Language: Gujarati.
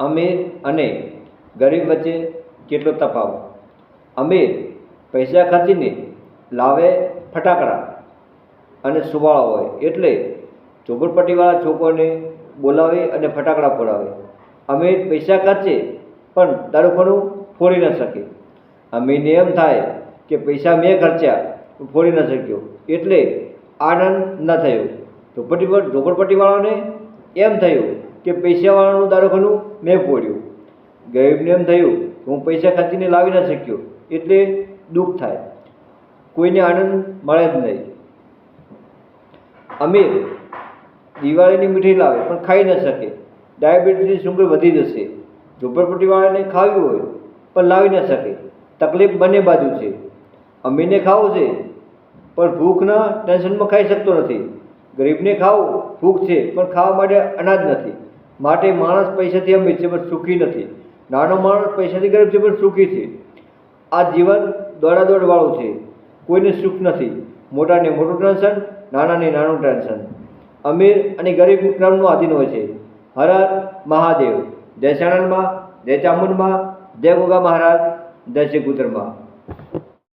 અમીર અને ગરીબ વચ્ચે કેટલો તફાવત? અમીર પૈસા ખર્ચીને લાવે ફટાકડા અને સુવાળા હોય એટલે ઝોપડપટ્ટીવાળા છોકરોને બોલાવે અને ફટાકડા ફોડાવે. અમીર પૈસા ખર્ચે પણ દારૂખાનું ફોડી ન શકે. અમીરને એમ થાય કે પૈસા મેં ખર્ચ્યા ફોડી ન શક્યો. એટલે આનંદ ન થયો. ઝોપડપટ્ટી ઝોપડપટ્ટીવાળાને એમ થયું કે પૈસાવાળાનું દારૂખાનું મેં ફોડ્યું. ગરીબને એમ થયું કે હું પૈસા ખર્ચીને લાવી ન શક્યો, એટલે દુઃખ થાય. કોઈને આનંદ મળે જ નહીં. અમીર દિવાળીની મીઠાઈ લાવે પણ ખાઈ ન શકે. ડાયાબિટીસની સુગર વધી જશે. ઝૂંપડપટ્ટીવાળાને ખાવી હોય પણ લાવી ન શકે. તકલીફ બંને બાજુ છે. અમીરને ખાવું છે પણ ભૂખના ટેન્શનમાં ખાઈ શકતો નથી. ગરીબને ખાવું ભૂખ છે પણ ખાવા માટે અનાજ નથી. માટે માણસ પૈસાથી અમીર છે પણ સુખી નથી. નાનો માણસ પૈસાથી ગરીબ છે પણ સુખી છે. આ જીવન દોડાદોડવાળું છે. કોઈને સુખ નથી. મોટાને મોટું ટેન્શન, નાનાને નાનું ટેન્શન. અમીર અને ગરીબ ક્રમનો આધીન હોય છે. હર મહાદેવ. જય સાણંદમાં જય ચામુંડમાં જય ગોગા મહારાજ, જય શ્રી કુતરમાં.